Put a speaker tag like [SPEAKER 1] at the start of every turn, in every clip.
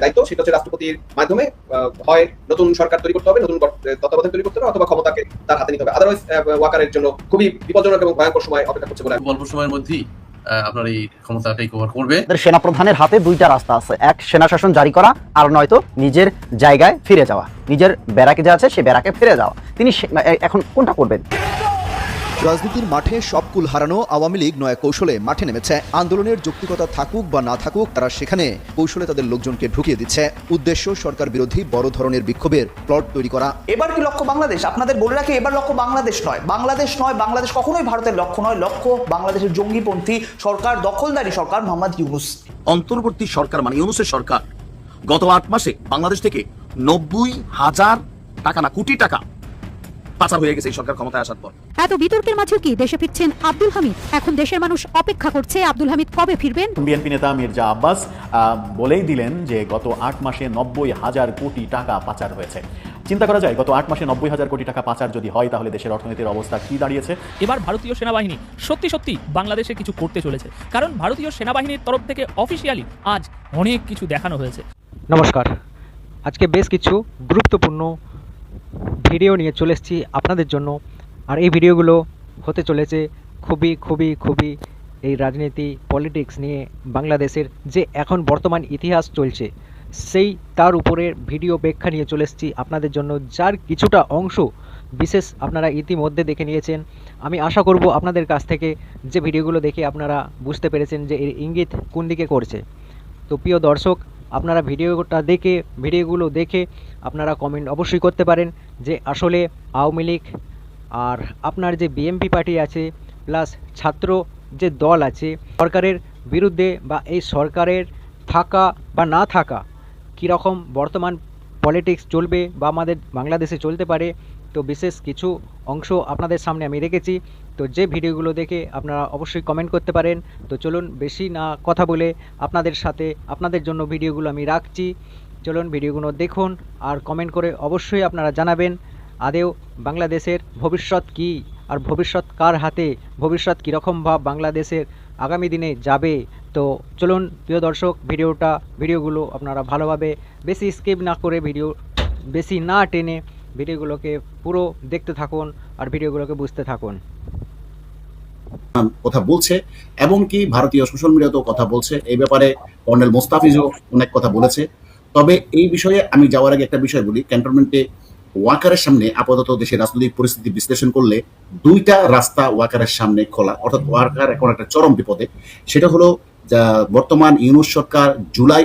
[SPEAKER 1] দায়িত্ব সেটা হচ্ছে রাষ্ট্রপতির মাধ্যমে হয় নতুন সরকার তৈরি করতে হবে নতুন তত্ত্বাবধান তৈরি করতে হবে অথবা ক্ষমতাকে তার হাতে নিতে হবে। আদারওয়াইজ ওয়াকারের জন্য খুবই বিপজ্জনক এবং ভয়ঙ্কর সময় অপেক্ষা করছে বলে
[SPEAKER 2] অল্প সময়ের মধ্যেই আপনার এই ক্ষমতা টেক ওভার করবে।
[SPEAKER 3] আমাদের সেনাপ্রধানের হাতে দুইটা রাস্তা আছে। এক সেনা শাসন জারি করা আর নয়তো নিজের জায়গায় ফিরে যাওয়া। নিজের ব্যারাকে যে আছে সে ব্যারাকে ফিরে যাওয়া। তিনি সে- এখন কোনটা করবেন?
[SPEAKER 4] রাজনীতির মাঠে সব কুল হারানো আওয়ামী লীগ নয়া কৌশলে মাঠে নেমেছে। আন্দোলনের যৌক্তিকতা থাকুক বা না থাকুক তারা সেখানে কৌশলে তাদের লোকজনকে ঢুকিয়ে দিচ্ছে। উদ্দেশ্য সরকার বিরোধী বড় ধরনের বিক্ষোভের প্লট তৈরি করা।
[SPEAKER 5] এবার কি লক্ষ্য বাংলাদেশ? আপনাদের বলে রাখি এবার লক্ষ্য বাংলাদেশ নয়। বাংলাদেশ নয় বাংলাদেশ কখনোই ভারতের লক্ষ্য নয়। লক্ষ্য বাংলাদেশের জঙ্গিপন্থী সরকার দখলদারি সরকার মোহাম্মদ ইউনুস।
[SPEAKER 6] অন্তর্বর্তী সরকার মানে ইউনুসের সরকার। গত আট মাসে বাংলাদেশ থেকে নব্বই হাজার টাকা না কোটি টাকা পাচার হয়ে গেছে এই সরকার ক্ষমতায় আসার পর।
[SPEAKER 7] এত বিতর্কের মাঝেও কি দেশে ফিরছেন আব্দুল হামিদ? এখন দেশের মানুষ অপেক্ষা করছে আব্দুল হামিদ কবে ফিরবেন?
[SPEAKER 8] বিএনপি নেতা মির্জা আব্বাস বলেই দিলেন যে গত আট মাসে নব্বই হাজার কোটি টাকা পাচার হয়েছে। চিন্তা করা যায় গত আট মাসে নব্বই হাজার কোটি টাকা পাচার যদি হয় তাহলে দেশের অর্থনীতির অবস্থা কি দাঁড়িয়েছে?
[SPEAKER 9] এবার ভারতীয় সেনাবাহিনী সত্যি সত্যি বাংলাদেশে কিছু করতে চলেছে কারণ ভারতীয় সেনাবাহিনীর তরফ থেকে অফিসিয়ালি আজ অনেক কিছু দেখানো হয়েছে।
[SPEAKER 10] নমস্কার। আজকে বেশ কিছু গুরুত্বপূর্ণ ভিডিও নিয়ে চলে এসেছি আপনাদের জন্য। আর এই ভিডিওগুলো হতে চলেছে খুবই খুবই খুবই এই রাজনীতি, পলিটিক্স নিয়ে বাংলাদেশের যে এখন বর্তমান ইতিহাস চলছে, সেই তার উপরে ভিডিও ব্যাখ্যা নিয়ে চলে এসেছি আপনাদের জন্য, যার কিছুটা অংশ বিশেষ আপনারা ইতিমধ্যে দেখে নিয়েছেন। আমি আশা করব আপনাদের কাছ থেকে যে ভিডিওগুলো দেখে আপনারা বুঝতে পেরেছেন যে এর ইঙ্গিত কোন দিকে করছে। তো প্রিয় দর্শক আপনারা ভিডিওটা দেখে, ভিডিওগুলো দেখে আপনারা কমেন্ট অবশ্যই করতে পারেন যে আসলে আওয়ামী লীগ আর আপনার যে বিএমপি পার্টি আছে প্লাস ছাত্র যে দল আছে, সরকারের বিরুদ্ধে বা এই সরকারের থাকা বা না থাকা কীরকম বর্তমান পলিটিক্স চলবে বা আমাদের বাংলাদেশে চলতে পারে, তো বিশেষ কিছু অংশ আপনাদের সামনে আমি রেখেছি। তো যে ভিডিওগুলো দেখে আপনারা অবশ্যই কমেন্ট করতে পারেন। তো চলুন বেশি না কথা বলে আপনাদের সাথে আপনাদের জন্য ভিডিওগুলো আমি রাখছি। চলুন ভিডিওগুলো দেখুন আর কমেন্ট করে অবশ্যই আপনারা জানাবেন আদেও বাংলাদেশের ভবিষ্যৎ কী আর ভবিষ্যৎ কার হাতে, ভবিষ্যৎ কীরকম ভাব বাংলাদেশের আগামী দিনে যাবে। তো চলুন প্রিয় দর্শক, ভিডিওটা, ভিডিওগুলো আপনারা ভালোভাবে বেশি স্কিপ না করে ভিডিও বেশি না টেনে ভিডিওগুলোকে পুরো দেখতে থাকুন আর ভিডিওগুলোকে বুঝতে থাকুন।
[SPEAKER 11] কথা বলছে এবং কি ভারতীয় সোশ্যাল মিডিয়াতেও কথা বলছে। এই ব্যাপারে কর্নেল মোস্তাফিজও অনেক কথা বলেছে। তবে এই বিষয়ে আমি যাওয়ার আগে একটা বিষয় বলি ক্যান্টনমেন্টে ওয়াকারের সামনে আপাতত দেশের রাজনৈতিক পরিস্থিতি বিশ্লেষণ করলে দুইটা রাস্তা ওয়াকারের সামনে খোলা। অর্থাৎ ওয়াকার এখন একটা চরম বিপদে। সেটা হলো বর্তমান ইউনুস সরকার জুলাই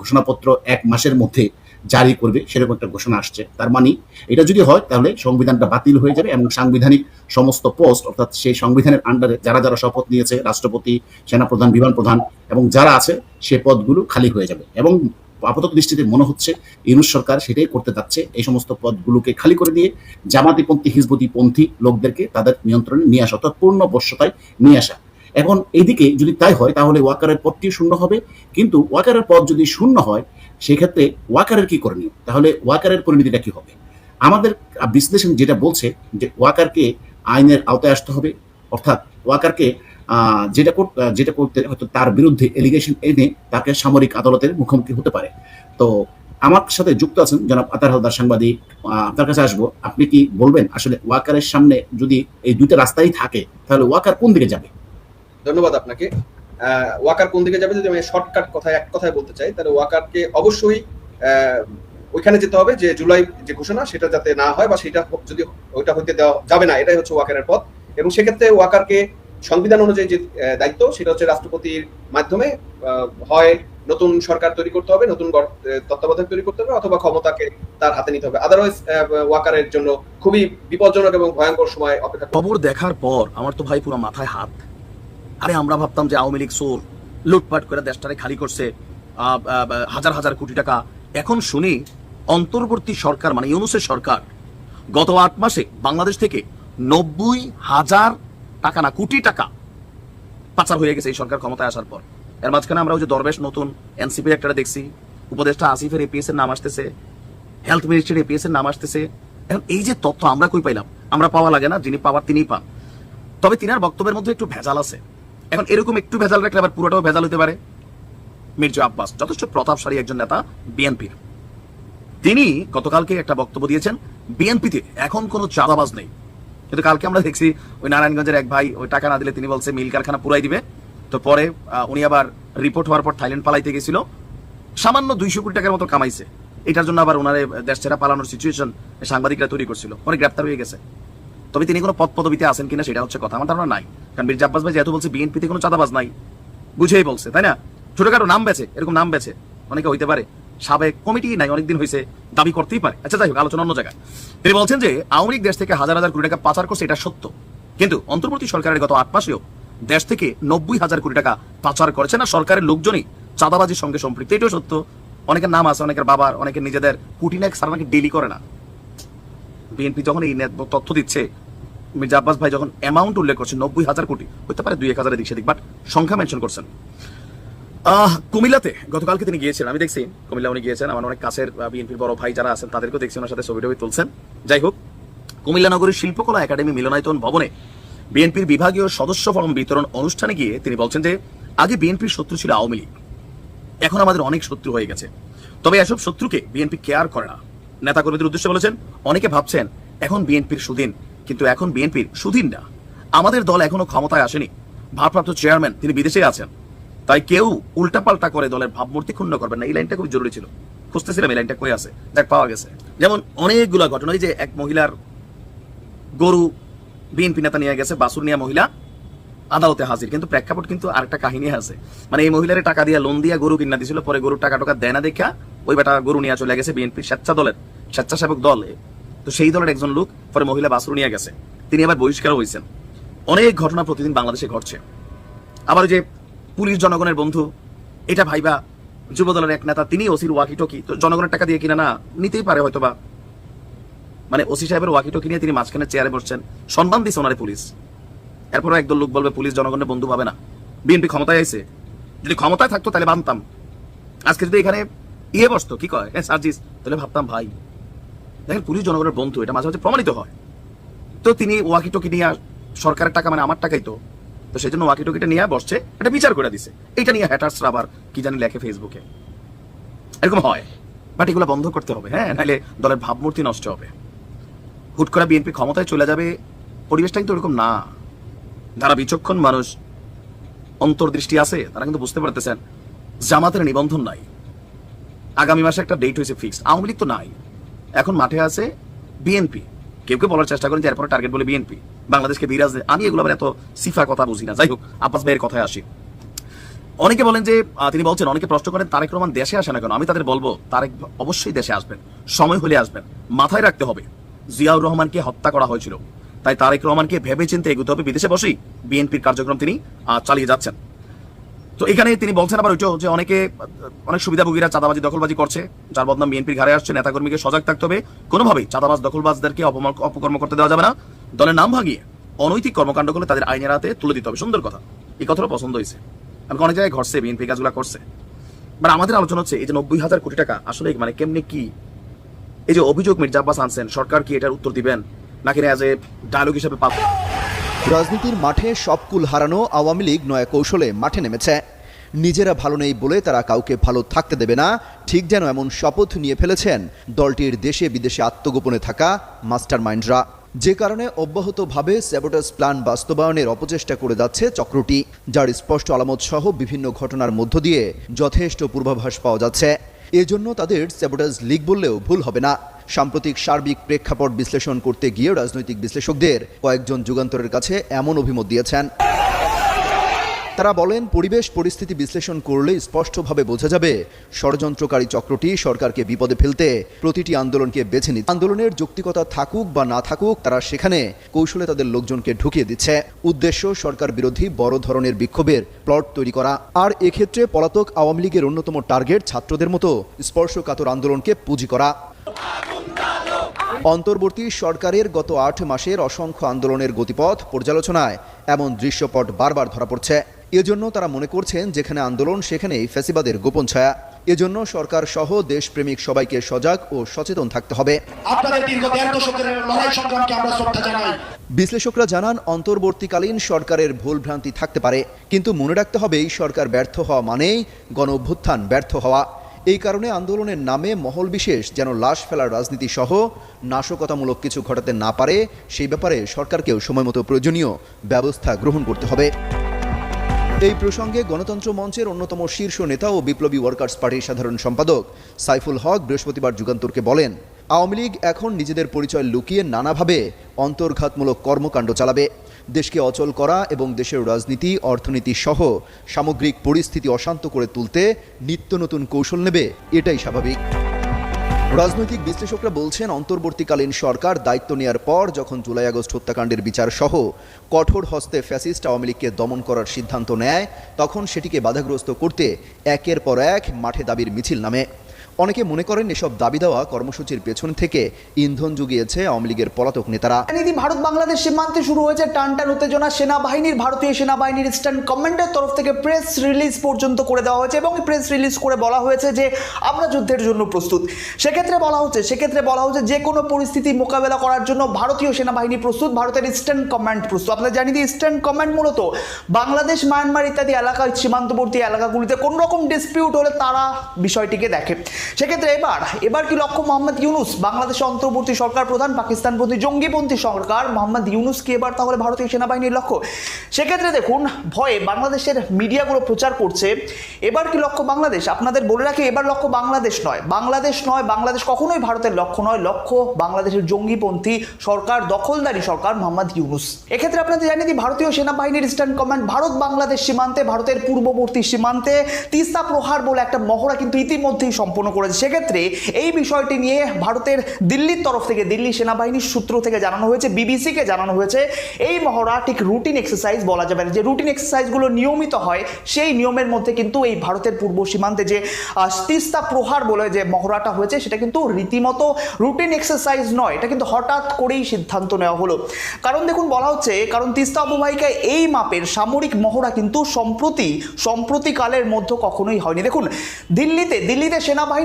[SPEAKER 11] ঘোষণাপত্র এক মাসের মধ্যে জারি করবে, সেরকম একটা ঘোষণা আসছে। তার মানে এটা যদি হয়, তাহলে সংবিধানটা বাতিল হয়ে যাবে এবং সাংবিধানিক সমস্ত পোস্ট, অর্থাৎ সেই সংবিধানের আন্ডারে যারা যারা শপথ নিয়েছে, রাষ্ট্রপতি, সেনাপ্রধান, বিমান প্রধান এবং যারা আছে, সে পদগুলো খালি হয়ে যাবে। এবং আপাতত দৃষ্টিতে মনে হচ্ছে ইউনুস সরকার সেটাই করতে যাচ্ছে। এই সমস্ত পদগুলোকে খালি করে দিয়ে জামাতিপন্থী হিজবুতি পন্থী লোকদেরকে তাদের নিয়ন্ত্রণে নিয়ে আসা, অর্থাৎ পূর্ণ বশ্যতায় নিয়ে আসা। এখন এইদিকে যদি তাই হয়, তাহলে ওয়াকারের পদটি শূন্য হবে। কিন্তু ওয়াকারের পদ যদি শূন্য হয়, সেক্ষেত্রে ওয়াকারের কি করণীয়? তাহলে ওয়াকারের পরিণতিটা কি হবে? আমাদের বিশ্লেষণ যেটা বলছে যে ওয়াকারকে আইনের আওতায় আসতে হবে, অর্থাৎ ওয়াকারকে যেটা যেটা করতে হয়তো তার বিরুদ্ধে এলিগেশন এনে তাকে সামরিক আদালতের মুখোমুখি হতে পারে। তো আমার সাথে যুক্ত আছেন জনাব আতার হালদার সাংবাদিক। আপনার কাছে আসব। আপনি কি বলবেন, আসলে ওয়াকারের সামনে যদি এই দুইটা রাস্তাই থাকে, তাহলে ওয়াকার কোন দিকে যাবে?
[SPEAKER 1] ধন্যবাদ আপনাকে। ওয়াকার কোন দিকে যাবে যদি আমি শর্টকাট কথায় এক কথায় বলতে চাই, তাহলে ওয়াকারকে অবশ্যই ওইখানে যেতে হবে যে জুলাই যে ঘোষণা, সেটা যাতে না হয় বা সেটা যদি ওইটা হইতে দেওয়া যাবে না, এটাই হচ্ছে ওয়াকারের পথ। এবং সেক্ষেত্রে ওয়াকারকে সংবিধান অনুযায়ী যে দায়িত্ব, সেটা হচ্ছে রাষ্ট্রপতির মাধ্যমে হয় নতুন সরকার তৈরি করতে হবে, নতুন তত্ত্বাবধায়ক তৈরি করতে হবে, অথবা ক্ষমতাকে তার হাতে নিতে হবে। আদারওয়াইজ ওয়াকারের জন্য খুবই বিপজ্জনক এবং ভয়ঙ্কর সময় অপেক্ষা।
[SPEAKER 6] খবর দেখার পর, আমার তো ভাই পুরো মাথায় হাত। আরে আমরা ভাবতাম যে আওয়ামী লীগ সোর লুটপাট করে দেশটারে খালি করছে হাজার হাজার কোটি টাকা। এখন শুনি, অন্তর্বর্তী সরকার মানে ইউনুসের সরকার, গত আট মাসে বাংলাদেশ থেকে নব্বই হাজার টাকা না, কোটি টাকা পাচার হয়ে গেছে এই সরকার ক্ষমতায় আসার পর। এর মাঝখানে আমরা ওই যে দরবেশ নতুন এনসিপির একটা দেখছি, উপদেষ্টা আসিফের এপিএস এর নাম আসতেছে হেলথ মিনিস্ট্রির এপিএস এর নাম আসতেছে। এখন এই যে তথ্য আমরা কই পাইলাম? আমরা পাওয়া লাগে না, যিনি পাওয়ার তিনিই পান। তবে তিনার বক্তব্যের মধ্যে একটু ভেজাল আছে। এখন এরকম একটু ভেজাল রাখলে আবার পুরোটাও ভেজাল হতে পারে। মির্জা আব্বাস, যথেষ্ট প্রতাপশালী একজন নেতা বিএনপির। তিনি গতকালকে একটা বক্তব্য দিয়েছেন, বিএনপিতে এখন কোনো চাঁদাবাজ নেই। কিন্তু কালকে আমরা দেখছি ওই নারায়ণগঞ্জের এক ভাই, ওই টাকা না দিলে তিনি বলছে, মিল কারখানা পুরাই দিবে। তো পরে উনি আবার রিপোর্ট হওয়ার পর থাইল্যান্ড পালাইতে গেছিল। সামান্য দুইশো কোটি টাকার মতো কামাইছে। এটার জন্য আবার ওনারে দেশ ছেড়া পালানোর সিচুয়েশন সাংবাদিকরা তৈরি করছিল। পরে গ্রেপ্তার হয়ে গেছে। তবে তিনি কোনো পদ পদবিতে আছেন কিনা সেটা হচ্ছে কথা, আমার ধারণা নাই। কারণ মির্জা আব্বাস ভাই যেহেতু বলছে বিএনপিতে কোনো চাঁদাবাজ নাই, বুঝেই বলছে, তাই না? ছোটখাটো নাম বেছে, এরকম নাম বেছে, অনেকে হইতে পারে, সাবেক কমিটি নাই, অনেকদিন হয়েছে দাবি করতেই পারে। আচ্ছা যাই হোক, আলোচনা অন্য জায়গায়। তিনি বলছেন যে, আওয়ামী লীগ দেশ থেকে হাজার হাজার কোটি টাকা পাচার করছে, এটা সত্য। কিন্তু অন্তর্বর্তী সরকারের গত আট মাসেও দেশ থেকে নব্বই হাজার কোটি টাকা পাচার করেছে না সরকারের লোকজনই চাঁদাবাজির সঙ্গে সম্পৃক্ত, এটাও সত্য। অনেকের নাম আছে, অনেকের বাবার, অনেকের নিজেদের কোটি নাক সারা নাকি ডেলি করে না। বিএনপি যখন এই তথ্য দিচ্ছে, মির্জা আব্বাস ভাই যখন অ্যামাউন্ট উল্লেখ করছে, নব্বই হাজার কোটি, হতে পারে দুই এক হাজারের দিক বাট সংখ্যা মেনশন করছেন। কুমিল্লাতে গতকালকে তিনি গিয়েছিলেন, আমি দেখছি, কুমিল্লা উনি গিয়েছেন, আমার অনেক কাছের বিএনপির বড় ভাই যারা আছেন, তাদেরকেও দেখছি, ওনার সাথে ছবি টবি তুলছেন। যাই হোক, কুমিল্লা নগরীর শিল্পকলা একাডেমি মিলনায়তন ভবনে বিএনপির বিভাগীয় সদস্য ফরম বিতরণ অনুষ্ঠানে গিয়ে তিনি বলছেন যে, আগে বিএনপির শত্রু ছিল আওয়ামী লীগ। এখন আমাদের অনেক শত্রু হয়ে গেছে। তবে এসব শত্রুকে বিএনপি কেয়ার করে না। নেতা কর্মীদের উদ্দেশ্যে বলেছেন, অনেকে ভাবছেন এখন বিএনপির সুদিন কিন্তু এখন বিএনপির সুদিন না। আমাদের দল এখনও ক্ষমতায় আসেনি। ভারপ্রাপ্ত চেয়ারম্যান, তিনি বিদেশে আছেন। তাই কেউ উল্টাপাল্টা করে দলের ভাবমূর্তি ক্ষুণ্ণ করবেন না। এই লাইনটা খুব জরুরি ছিল। খুঁজতেছিলাম এই লাইনটা কই আছে। দেখ পাওয়া গেছে। যেমন অনেকগুলা ঘটনা ওই যে এক মহিলার গরু বিএনপি নেতা নিয়ে গেছে বাসুর নিয়ে মহিলা আদালতে হাজির। কিন্তু প্রেক্ষাপট কিন্তু আরেকটা কাহিনী আছে। মানে এই মহিলার টাকা দিয়ে লোন দিয়া গরু কিনা দিছিল, পরে গরুর টাকা টাকা দেয় না দেখা ওই বেটা গরু নিয়ে চলে গেছে বিএনপির স্বেচ্ছা দলের স্বেচ্ছাসেবক দল তো সেই দলের একজন লোক পরে মহিলা বাসুর নিয়ে গেছে। তিনি আবার বহিষ্কার হয়েছেন। অনেক ঘটনা প্রতিদিন বাংলাদেশে ঘটছে। আবার যে পুলিশ জনগণের বন্ধু, এটা ভাইবা যুব দলের এক নেতা, তিনি ওসির ওয়াকি টকি তো জনগণের টাকা দিয়ে কিনা না, নিতেই পারে হয়তোবা। মানে ওসি সাহেবের ওয়াকি টকি নিয়ে তিনি মাঝখানে চেয়ারে বসছেন। সম্মান দিছে ওনারে পুলিশ। এরপর একদল লোক বলবে, পুলিশ জনগণের বন্ধু পাবে না। বিএনপি ক্ষমতায় আইছে। যদি ক্ষমতায় থাকতো তাহলে বানতাম। আজকে যদি এখানে ইয়ে বসতো, কি কয়? এ সার্জিস, তাহলে ভাবতাম ভাই, দেখেন পুলিশ জনগণের বন্ধু, এটা মাঝে মাঝে প্রমাণিত হয়। তো তিনি ওয়াকি টকি নিয়ে সরকারের টাকা মানে আমার টাকাই তো তো সেই জন্য ওয়াকি টকিটা নিয়ে বসছে, এটা বিচার করে দিছে। এটা নিয়ে হ্যাটার্সরা আবার কি জানি লেখে ফেসবুকে এরকম হয়। বাট এগুলো বন্ধ করতে হবে হ্যাঁ নাহলে দলের ভাবমূর্তি নষ্ট হবে। হুট করে বিএনপি ক্ষমতায় চলে যাবে পরিবেশটা কিন্তু ওরকম না। যারা বিচক্ষণ মানুষ, অন্তর্দৃষ্টি আছে, তারা কিন্তু বুঝতে পারতেছেন, জামাতের নিবন্ধন নাই। আগামী মাসে একটা ডেট হয়েছে ফিক্সড আওয়ামী লীগ তো নাই। এখন মাঠে আছে বিএনপি কেউ কেউ বলার চেষ্টা করেন যে এরপরে টার্গেট বলে বিএনপি বাংলাদেশকে বিরাজ আমি এগুলো এত সিফা কথা বুঝি না। যাই হোক, আব্বাস ভাইয়ের কথায় আসি। অনেকে বলেন যে তিনি বলছেন, অনেকে প্রশ্ন করেন, তারেক রহমান দেশে আসে না কেন? আমি তাদের বলব, তারেক অবশ্যই দেশে আসবেন। সময় হলে আসবেন। মাথায় রাখতে হবে, জিয়াউর রহমানকে হত্যা করা হয়েছিল। তাই তারেক রহমানকে ভেবে চিন্তে এগুতে হবে বিদেশে বসেই। বিএনপির কার্যক্রম তিনি চালিয়ে যাচ্ছেন। তো এখানে তিনি বলছেন আবার ওইটাও যে অনেকে, অনেক সুবিধাভোগীরা চাঁদাবাজি, দখলবাজি করছে, যার বদনাম বিএনপির ঘাড়ে আসছে, নেতাকর্মীকে সজাগ থাকতে হবে। কোনোভাবেই চাঁদাবাজ, দখলবাজদেরকে অপকর্ম করতে দেওয়া যাবে না। দলের নাম ভাঙিয়ে অনৈতিক কর্মকাণ্ড করলে তাদের আইনের হাতে তুলে দিতে হবে। সুন্দর কথা। এই কথাটা পছন্দ হয়েছে। অনেক জায়গায় ঘটছে, বিএনপি কাজগুলো করছে। বাট আমাদের আলোচনা হচ্ছে, এই যে নব্বই হাজার কোটি টাকা, আসলে মানে কেমনে কি? এই যে অভিযোগ মির্জা আব্বাস আনছেন, সরকার কি এটার উত্তর দিবেন? নাকি অ্যাজ এ ডায়লগ হিসেবে পাবেন
[SPEAKER 4] রাজনীতির মাঠে সব কুল হারানো আওয়ামী লীগ নয়া কৌশলে মাঠে নেমেছে। নিজেরা ভালো নেই বলে তারা কাউকে ভালো থাকতে দেবে না। ঠিক যেন এমন শপথ নিয়ে ফেলেছেন দলটির দেশে বিদেশে আত্মগোপনে থাকা মাস্টার মাইন্ডরা যে কারণে অব্যাহতভাবে স্যাবোটাস প্ল্যান বাস্তবায়নের অপচেষ্টা করে যাচ্ছে চক্রটি, যার স্পষ্ট আলামত সহ বিভিন্ন ঘটনার মধ্য দিয়ে যথেষ্ট পূর্বাভাস পাওয়া যাচ্ছে। এজন্য তাদের স্যাবোটাজ লিগ বললেও ভুল হবে না। সাম্প্রতিক সার্বিক প্রেক্ষাপট বিশ্লেষণ করতে গিয়ে রাজনৈতিক বিশ্লেষকদের কয়েকজন যুগান্তরের কাছে এমন অভিমত দিয়েছেন। তারা বলেন, পরিবেশ পরিস্থিতি বিশ্লেষণ করলে স্পষ্টভাবে বোঝা যাবে, ষড়যন্ত্রকারী চক্রটি সরকারকে বিপদে ফেলতে প্রতিটি আন্দোলনকে বেছে নিচ্ছে। আন্দোলনের যৌক্তিকতা থাকুক বা না থাকুক, তারা সেখানে কৌশলে তাদের লোকজনকে ঢুকিয়ে দিচ্ছে। উদ্দেশ্য, সরকার বিরোধী বড় ধরনের বিক্ষোভের প্লট তৈরি করা। আর এক্ষেত্রে পলাতক আওয়ামী লীগের অন্যতম টার্গেট ছাত্রদের মতো স্পর্শকাতর আন্দোলনকে পুঁজি করা। অন্তর্বর্তী সরকারের গত আট মাসের অসংখ্য আন্দোলনের গতিপথ পর্যালোচনায় এমন দৃশ্যপট বারবার ধরা পড়ছে। এজন্য তারা মনে করছেন যেখানে আন্দোলন সেখানেই ফ্যাসিবাদের গোপন ছায়া। এজন্য সরকার সহ দেশপ্রেমিক সবাইকে সজাগ ও সচেতন থাকতে হবে। বিশ্লেষকরা জানান অন্তর্বর্তীকালীন সরকারের ভুলভ্রান্তি থাকতে পারে। কিন্তু মনে রাখতে হবে এই সরকার ব্যর্থ হওয়া মানেই গণ অভ্যুত্থান ব্যর্থ হওয়া। এই কারণে আন্দোলনের নামে মহল বিশেষ যেন লাশ ফেলার রাজনীতি সহ নাশকতামূলক কিছু ঘটাতে না পারে সেই ব্যাপারে সরকারকেও সময়মতো প্রয়োজনীয় ব্যবস্থা গ্রহণ করতে হবে। এই প্রসঙ্গে গণতন্ত্র মঞ্চের অন্যতম শীর্ষ নেতা ও বিপ্লবী ওয়ার্কার্স পার্টির সাধারণ সম্পাদক সাইফুল হক বৃহস্পতিবার যুগান্তরকে বলেন, আওয়ামী লীগ এখন নিজেদের পরিচয় লুকিয়ে নানাভাবে অন্তর্ঘাতমূলক কর্মকাণ্ড চালাবে। দেশকে অচল করা এবং দেশের রাজনীতি, অর্থনীতি সহ সামগ্রিক পরিস্থিতি অশান্ত করে তুলতে নিত্য নতুন কৌশল নেবে। এটাই স্বাভাবিক। রাজনৈতিক বিশ্লেষকরা বলছেন, অন্তর্বর্তীকালীন সরকার দায়িত্ব নেয়ার পর যখন জুলাই আগস্ট হত্যাকাণ্ডের বিচার সহ কঠোর হস্তে ফ্যাসিস্ট আওয়ামী লীগকে দমন করার সিদ্ধান্ত নেয়, তখন সেটিকে বাধাগ্রস্ত করতে একের পর এক মাঠে দাবির মিছিল নামে। অনেকে মনে করেন এসব দাবি দেওয়া কর্মসূচির পেছন থেকে ইন্ধন জুগিয়েছে আওয়ামী লীগের পলাতক নেতারা।
[SPEAKER 5] রাজনীতি ভারত বাংলাদেশ সীমান্তে শুরু হয়েছে টানটান উত্তেজনা। সেনাবাহিনীর, ভারতীয় সেনাবাহিনীর ইস্টার্ন কমান্ডের তরফ থেকে প্রেস রিলিজ পর্যন্ত করে দেওয়া হয়েছে এবং প্রেস রিলিজ করে বলা হয়েছে যে আমরা যুদ্ধের জন্য প্রস্তুত। সেক্ষেত্রে বলা হচ্ছে, সেক্ষেত্রে বলা হচ্ছে যে কোনো পরিস্থিতি মোকাবেলা করার জন্য ভারতীয় সেনাবাহিনী প্রস্তুত, ভারতের ইস্টার্ন কমান্ড প্রস্তুত। আপনারা জানি যে ইস্টার্ন কমান্ড মূলত বাংলাদেশ মায়ানমার ইত্যাদি এলাকা সীমান্তবর্তী এলাকাগুলিতে কোন রকম ডিসপিউট হলে তারা বিষয়টিকে দেখে। সেক্ষেত্রে এবার এবার কি লক্ষ্য মোহাম্মদ ইউনুস? বাংলাদেশের অন্তর্বর্তী সরকার প্রধান, পাকিস্তানপন্থী, জঙ্গিপন্থী সরকার। মোহাম্মদ ইউনুস কি এবার তাহলে ভারতীয় সেনাবাহিনীর লক্ষ্য? সেক্ষেত্রে দেখুন, ভয়ে বাংলাদেশের মিডিয়াগুলো প্রচার করছে। এবার কি লক্ষ্য বাংলাদেশ? আপনাদের বলে রাখি, এবার লক্ষ্য বাংলাদেশ নয়। বাংলাদেশ নয়, বাংলাদেশ কখনোই ভারতের লক্ষ্য নয়। লক্ষ্য বাংলাদেশের জঙ্গিপন্থী সরকার, দখলদারি সরকার মোহাম্মদ ইউনুস। এক্ষেত্রে আপনাদের জানিয়ে দিই, ভারতীয় সেনাবাহিনীর ইস্টার্ন কমান্ড ভারত বাংলাদেশ সীমান্তে, ভারতের পূর্ববর্তী সীমান্তে তিস্তা প্রহার বলে একটা মহড়া কিন্তু ইতিমধ্যেই সম্পন্ন করেছে। সেক্ষেত্রে এই বিষয়টি নিয়ে ভারতের দিল্লির তরফ থেকে, দিল্লি সেনাবাহিনীর সূত্র থেকে জানানো হয়েছে, বিবিসিকে জানানো হয়েছে, এই মহড়া ঠিক রুটিন এক্সারসাইজ বলা যাবে না। যে রুটিন এক্সারসাইজগুলো নিয়মিত হয়, সেই নিয়মের মধ্যে কিন্তু এই ভারতের পূর্ব সীমান্তে যে তিস্তা প্রহার বলে যে মহড়াটা হয়েছে, সেটা কিন্তু রীতিমতো রুটিন এক্সারসাইজ নয়। এটা কিন্তু হঠাৎ করেই সিদ্ধান্ত নেওয়া হলো। কারণ দেখুন, বলা হচ্ছে, কারণ তিস্তা অববাহিকায় এই মাপের সামরিক মহড়া কিন্তু সম্প্রতি, সম্প্রতিকালের মধ্যে কখনোই হয়নি। দেখুন, দিল্লিতে দিল্লিতে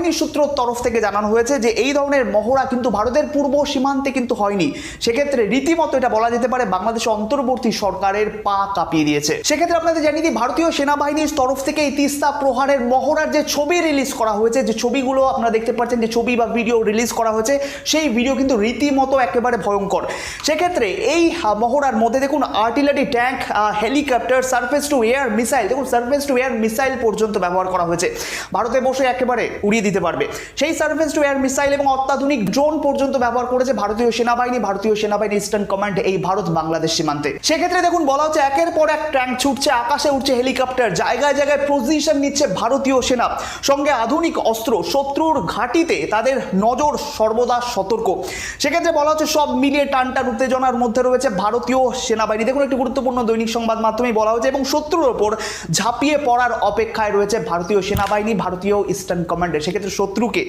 [SPEAKER 5] সেনাবাহিনীর সূত্র তরফ থেকে জানানো হয়েছে যে এই ধরনের মহড়া কিন্তু ভারতের পূর্ব সীমান্তে কিন্তু হয়নি। সেক্ষেত্রে রীতিমতো এটা বলা যেতে পারে বাংলাদেশ অন্তর্বর্তী সরকারের পা কাঁপিয়ে দিয়েছে। সেক্ষেত্রে আপনাদের জানিয়ে দিই, ভারতীয় সেনাবাহিনীর তরফ থেকে এই তিস্তা প্রহারের মহড়ার যে ছবি রিলিজ করা হয়েছে, যে ছবিগুলো আপনারা দেখতে পাচ্ছেন, যে ছবি বা ভিডিও রিলিজ করা হয়েছে, সেই ভিডিও কিন্তু রীতিমতো একেবারে ভয়ঙ্কর। সেক্ষেত্রে এই মহড়ার মধ্যে দেখুন, artillery tank helicopter, surface to air missile, দেখুন, সার্ফেস টু এয়ার মিসাইল পর্যন্ত ব্যবহার করা হয়েছে। ভারতে বসে একেবারে উড়িয়ে দিতে পারবে। সেই সার্ফেস টু এয়ার মিসাইল এবং অত্যাধুনিক ড্রোন পর্যন্ত ব্যবহার করেছে ভারতীয় সেনাবাহিনী ভারতীয় সেনাবাহিনী ইস্টার্ন কমান্ড এই ভারত বাংলাদেশ সীমান্তে। সেক্ষেত্রে দেখুন, বলা হচ্ছে একের পর এক ট্যাঙ্ক ছুটছে, আকাশে উঠছে হেলিকপ্টার জায়গায় জায়গায় পজিশন নিচ্ছে ভারতীয় সেনা। সঙ্গে আধুনিক অস্ত্র, শত্রুর ঘাঁটিতে তাদের নজর সর্বদা সতর্ক। সেক্ষেত্রে বলা হচ্ছে সব মিলিয়ে টানটান উত্তেজনার মধ্যে রয়েছে ভারতীয় সেনাবাহিনী। দেখুন, একটি গুরুত্বপূর্ণ দৈনিক সংবাদ মাধ্যমেই বলা হয়েছে, এবং শত্রুর ওপর ঝাঁপিয়ে পড়ার অপেক্ষায় রয়েছে ভারতীয় সেনাবাহিনী, ভারতীয় ইস্টার্ন কমান্ডার সেক্ষেত্রে শত্রুকে।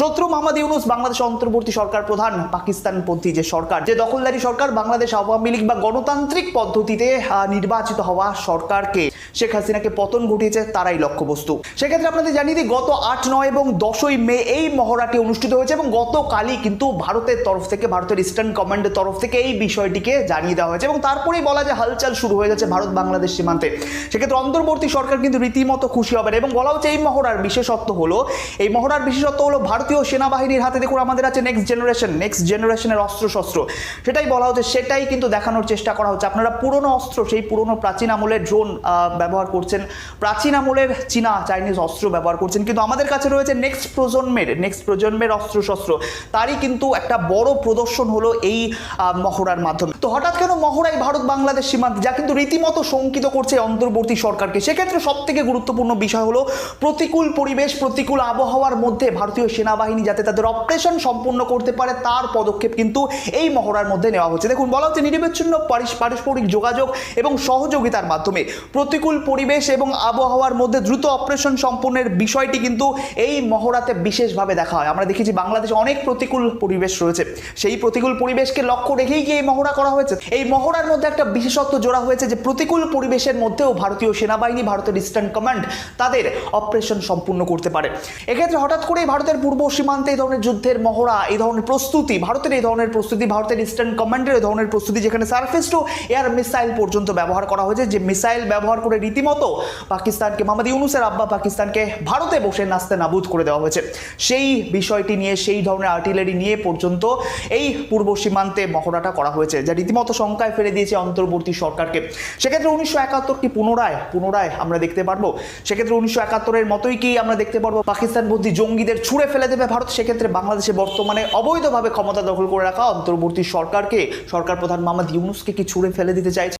[SPEAKER 5] শত্রু মোহাম্মদ ইউনুস, বাংলাদেশ অন্তর্বর্তী সরকার প্রধান, পাকিস্তানপন্থী যে সরকার, যে দখলদারি সরকার, বাংলাদেশ আওয়ামী লীগ বা গণতান্ত্রিক পদ্ধতিতে নির্বাচিত হওয়া সরকারকে শেখ হাসিনাকে পতন ঘটিয়েছে তারাই লক্ষ্যবস্তু। সেক্ষেত্রে আপনাদের জানিয়ে দিই, গত আট, নয় এবং দশই মে এই মহড়াটি অনুষ্ঠিত হয়েছে এবং গতকালই কিন্তু ভারতের তরফ থেকে, ভারতের ইস্টার্ন কমান্ডের তরফ থেকে এই বিষয়টিকে জানিয়ে দেওয়া হয়েছে এবং তারপরেই বলা যায় হালচাল শুরু হয়ে যাচ্ছে ভারত বাংলাদেশ সীমান্তে। সেক্ষেত্রে অন্তর্বর্তী সরকার কিন্তু রীতিমতো খুশি হবেন এবং বলা হচ্ছে এই মহড়ার বিশেষত্ব হলো, এই মহড়ার বিশেষত্ব হলো ভারতীয় সেনাবাহিনীর হাতে দেখুন আমাদের আছে নেক্সট জেনারেশন নেক্সট জেনারেশনের অস্ত্র শস্ত্র সেটাই বলা হচ্ছে, সেটাই কিন্তু দেখানোর চেষ্টা করা হচ্ছে। আপনারা পুরনো অস্ত্র, সেই পুরনো প্রাচীন আমলের ড্রোন ব্যবহার করছেন। প্রাচীন আমলের চীনা, চাইনিজ অস্ত্র ব্যবহার করছেন। কিন্তু আমাদের কাছে রয়েছে নেক্সট প্রজন্মের নেক্সট প্রজন্মের অস্ত্র শস্ত্র তারই কিন্তু একটা বড় প্রদর্শন হলো এই মহড়ার মাধ্যমে। তো হঠাৎ কেন মহড়াই ভারত বাংলাদেশ সীমান্তে? যা কিন্তু রীতিমতো শঙ্কিত করছে অন্তর্বর্তী সরকারকে। সেক্ষেত্রে সব থেকে গুরুত্বপূর্ণ বিষয় হলো প্রতিকূল পরিবেশ, প্রতিকূল আবহাওয়ার মধ্যে ভারতীয় সেনাবাহিনী যাতে তাদের অপারেশন সম্পূর্ণ করতে পারে, তার পদক্ষেপ কিন্তু এই মহড়ার মধ্যে নেওয়া হচ্ছে। দেখুন, বলা হচ্ছে নিরবিচ্ছিন্ন পারস্পরিক যোগাযোগ এবং সহযোগিতার মাধ্যমে প্রতিকূল প্রতিকূল পরিবেশ এবং আবহাওয়ার মধ্যে দ্রুত অপারেশন সম্পন্নের বিষয়টি কিন্তু এই মহড়াতে বিশেষভাবে দেখা হয়। আমরা দেখেছি বাংলাদেশে অনেক প্রতিকূল পরিবেশ রয়েছে। সেই প্রতিকূল পরিবেশকে লক্ষ্য রেখেই কি এই মহড়া করা হয়েছে? এই মহড়ার মধ্যে একটা বিশেষত্ব জোড়া হয়েছে যে, প্রতিকূল পরিবেশের মধ্যেও ভারতীয় সেনাবাহিনী, ভারতের ইস্টার্ন কমান্ড তাদের অপারেশন সম্পূর্ণ করতে পারে। এক্ষেত্রে হঠাৎ করেই ভারতের পূর্ব সীমান্তে এই ধরনের যুদ্ধের মহড়া, এই ধরনের প্রস্তুতি, ভারতের এই ধরনের প্রস্তুতি, ভারতের ইস্টার্ন কমান্ডের এই ধরনের প্রস্তুতি যেখানে সার্ফেস টু এয়ার মিসাইল পর্যন্ত ব্যবহার করা হয়েছে, যে মিসাইল ব্যবহার করে রীতিমতো পাকিস্তানকে, মোহাম্মদ ইউনুসের আব্বা পাকিস্তানকে ভারতে বসে নাস্তে নাবুদ করে দেওয়া হয়েছে। সেই বিষয়টি নিয়ে, সেই ধরনের আর্টিলারি নিয়ে পর্যন্ত এই পূর্ব সীমান্তে মহড়াটা করা হয়েছে, যা রীতিমতো শঙ্কায় ফেলে দিয়েছে অন্তর্বর্তী সরকারকে। সেক্ষেত্রে উনিশশো একাত্তর কি পুনরায় পুনরায় আমরা দেখতে পারব। সেক্ষেত্রে উনিশশো একাত্তরের মতোই কি আমরা দেখতে পারব? পাকিস্তান বন্দী জঙ্গিদের ছুড়ে ফেলে দেবে ভারত? সেক্ষেত্রে বাংলাদেশে বর্তমানে অবৈধভাবে ক্ষমতা দখল করে রাখা অন্তর্বর্তী সরকারকে, সরকার প্রধান মোহাম্মদ ইউনুসকে কি ছুড়ে ফেলে দিতে চাইছে?